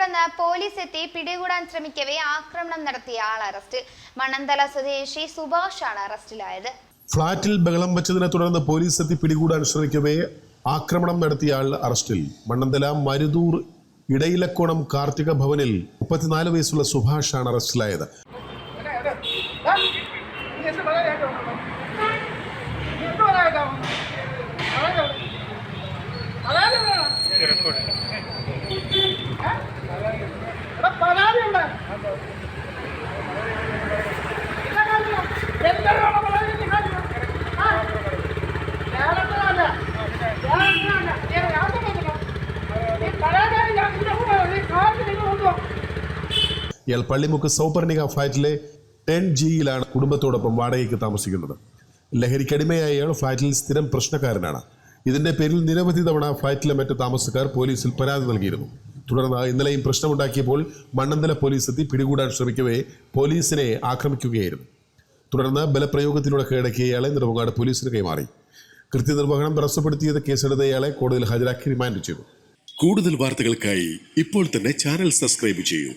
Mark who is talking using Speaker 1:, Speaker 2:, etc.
Speaker 1: തുടർന്ന് പോലീസ് എത്തി പിടികൂടാൻ ശ്രമിക്കവേ ആക്രമണം നടത്തിയ ആൾ അറസ്റ്റ്. മണന്തല സ്വദേശി സുഭാഷ് ആണ് അറസ്റ്റിലായത്.
Speaker 2: ഫ്ളാറ്റിൽ ബഹളം വെച്ചതിനെ തുടർന്ന് പോലീസ് എത്തി പിടികൂടാൻ ശ്രമിക്കവേ ആക്രമണം നടത്തിയ ആൾ അറസ്റ്റിൽ. മണ്ണന്തല മരുതൂർ ഇടയിലക്കോണം കാർത്തിക ഭവനിൽ മുപ്പത്തിനാല് വയസ്സുള്ള സുഭാഷ് ആണ് അറസ്റ്റിലായത്. ഇയാൾ പള്ളിമുക്ക് സൗപർണിക ഫ്ലാറ്റിലെ ടെൻ ജിയിലാണ് കുടുംബത്തോടൊപ്പം വാടകയ്ക്ക് താമസിക്കുന്നത്. ലഹരിക്കടിമയായ ഇയാൾ ഫ്ളാറ്റിൽ സ്ഥിരം പ്രശ്നക്കാരനാണ്. ഇതിന്റെ പേരിൽ നിരവധി തവണ ഫ്ളാറ്റിലെ മറ്റ് താമസക്കാർ പോലീസിൽ പരാതി നൽകിയിരുന്നു. തുടർന്ന് ഇന്നലെയും പ്രശ്നമുണ്ടാക്കിയപ്പോൾ മണ്ണന്തല പോലീസ് എത്തി പിടികൂടാൻ ശ്രമിക്കവേ പോലീസിനെ ആക്രമിക്കുകയായിരുന്നു. തുടർന്ന് ബലപ്രയോഗത്തിലൂടെ കീഴടക്കിയ ഇയാളെ നെടുമങ്ങാട് പോലീസിന് കൈമാറി. കൃത്യനിർവഹണം തടസ്സപ്പെടുത്തിയത് കേസെടുത്ത ഇയാളെ കോടതിയിൽ ഹാജരാക്കി റിമാൻഡ് ചെയ്തു.
Speaker 3: കൂടുതൽ വാർത്തകൾക്കായി ഇപ്പോൾ തന്നെ ചാനൽ സബ്സ്ക്രൈബ് ചെയ്യൂ.